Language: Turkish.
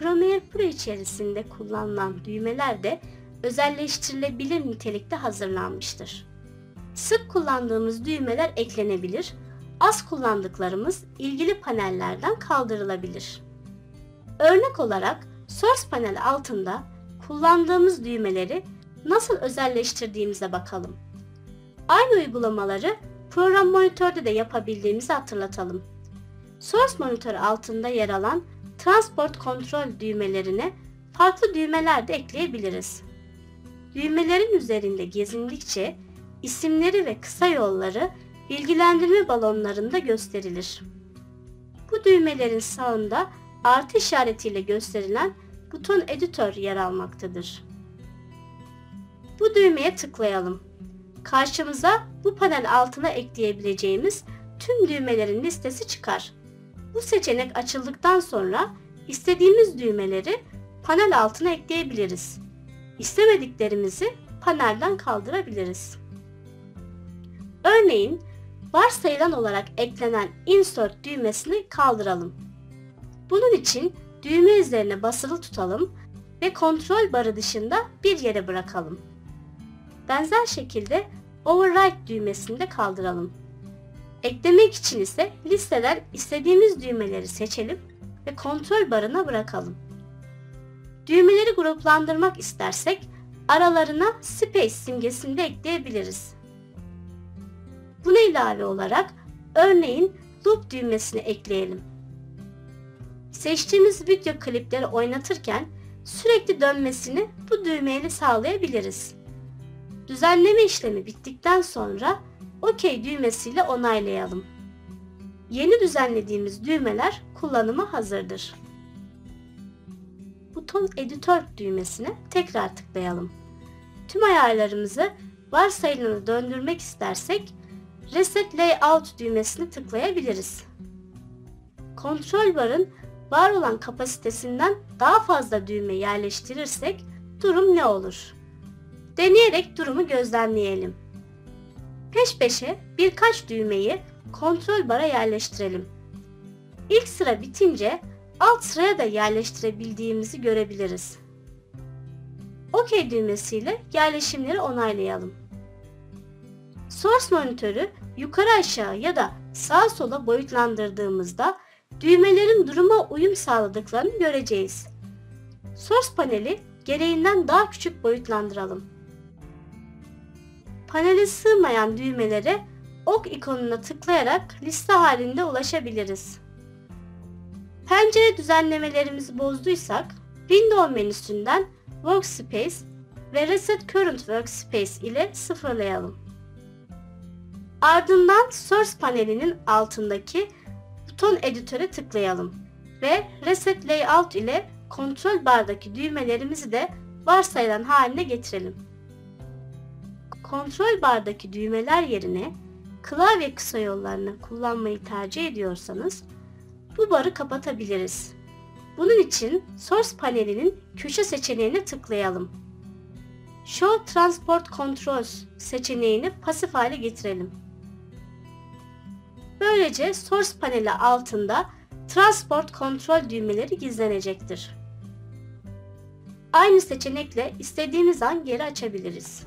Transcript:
Premiere Pro içerisinde kullanılan düğmeler de özelleştirilebilir nitelikte hazırlanmıştır. Sık kullandığımız düğmeler eklenebilir, az kullandıklarımız ilgili panellerden kaldırılabilir. Örnek olarak Source panel altında kullandığımız düğmeleri nasıl özelleştirdiğimize bakalım. Aynı uygulamaları program monitörde de yapabildiğimizi hatırlatalım. Source monitör altında yer alan Transport kontrol düğmelerine farklı düğmeler de ekleyebiliriz. Düğmelerin üzerinde gezindikçe isimleri ve kısa yolları bilgilendirme balonlarında gösterilir. Bu düğmelerin sağında artı işaretiyle gösterilen buton editör yer almaktadır. Bu düğmeye tıklayalım. Karşımıza bu panel altına ekleyebileceğimiz tüm düğmelerin listesi çıkar. Bu seçenek açıldıktan sonra istediğimiz düğmeleri panel altına ekleyebiliriz. İstemediklerimizi panelden kaldırabiliriz. Örneğin varsayılan olarak eklenen insert düğmesini kaldıralım. Bunun için düğme üzerine basılı tutalım ve kontrol barı dışında bir yere bırakalım. Benzer şekilde override düğmesini de kaldıralım. Eklemek için ise listeden istediğimiz düğmeleri seçelim ve kontrol barına bırakalım. Düğmeleri gruplandırmak istersek aralarına space simgesini de ekleyebiliriz. Buna ilave olarak örneğin loop düğmesini ekleyelim. Seçtiğimiz video klipleri oynatırken sürekli dönmesini bu düğmeyle sağlayabiliriz. Düzenleme işlemi bittikten sonra OK düğmesiyle onaylayalım. Yeni düzenlediğimiz düğmeler kullanıma hazırdır. Buton Editör düğmesine tekrar tıklayalım. Tüm ayarlarımızı varsayılanı döndürmek istersek Reset Layout düğmesini tıklayabiliriz. Kontrol barın var olan kapasitesinden daha fazla düğme yerleştirirsek durum ne olur? Deneyerek durumu gözlemleyelim. Peş peşe birkaç düğmeyi kontrol bara yerleştirelim. İlk sıra bitince alt sıraya da yerleştirebildiğimizi görebiliriz. OK düğmesiyle yerleşimleri onaylayalım. Source monitörü yukarı aşağı ya da sağa sola boyutlandırdığımızda düğmelerin duruma uyum sağladıklarını göreceğiz. Source paneli gereğinden daha küçük boyutlandıralım. Panele sığmayan düğmelere ok ikonuna tıklayarak liste halinde ulaşabiliriz. Pencere düzenlemelerimizi bozduysak Window menüsünden Workspace ve Reset Current Workspace ile sıfırlayalım. Ardından Source panelinin altındaki buton editöre tıklayalım ve Reset Layout ile kontrol bardaki düğmelerimizi de varsayılan haline getirelim. Kontrol bardaki düğmeler yerine klavye kısa yollarını kullanmayı tercih ediyorsanız bu barı kapatabiliriz. Bunun için Source panelinin köşe seçeneğine tıklayalım. Show Transport Controls seçeneğini pasif hale getirelim. Böylece Source paneli altında Transport kontrol düğmeleri gizlenecektir. Aynı seçenekle istediğimiz an geri açabiliriz.